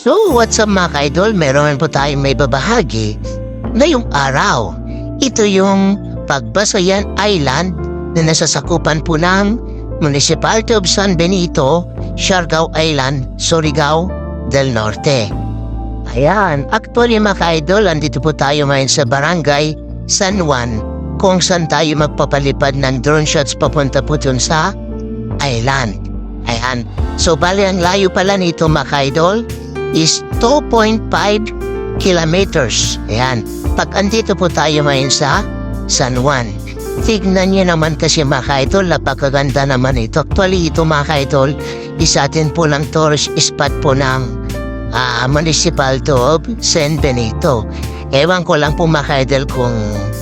So, what's up mga ka-idol? Meron po tayong may babahagi ngayong araw. Ito yung Pagbasayan Island na nasasakupan po ng Municipality of San Benito, Siargao Island, Surigao del Norte. Ayan, actually mga ka-idol, andito po tayo ngayon sa Barangay San Juan kung saan tayo magpapalipad ng drone shots papunta po dun sa island. Ayan. So, bali ang layo pala nito mga ka-idol is 2.5 kilometers. Ayan. Pag andito po tayo ngayon sa San Juan. Tignan niyo naman kasi mga ka-idol, napakaganda naman ito. Actually, ito mga ka-idol, isa din po lang tourist spot po ng ah, Municipality of San Benito. Ewan ko lang po mga ka-idol kung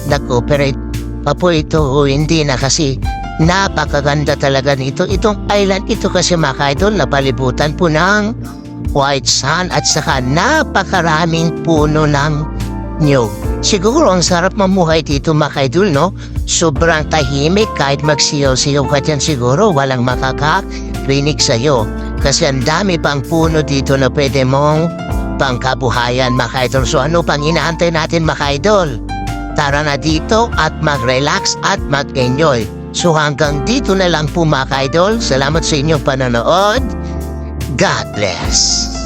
nag-operate pa po ito o hindi na kasi napakaganda talaga nito. Itong island ito kasi mga ka-idol, napalibutan po ng white sand at saka napakaraming puno ng nyog. Siguro ang sarap mamuhay dito mga ka-idol, no? Sobrang tahimik kahit magsiyaw-siyaw ka dyan siguro walang makakarinig sa'yo. Kasi ang dami pang puno dito na pwede mong pangkabuhayan mga ka-idol. So ano pang inaantay natin mga ka-idol? Tara na dito at mag-relax at mag-enjoy. So hanggang dito na lang po mga ka-idol. Salamat sa inyong panonood. God bless.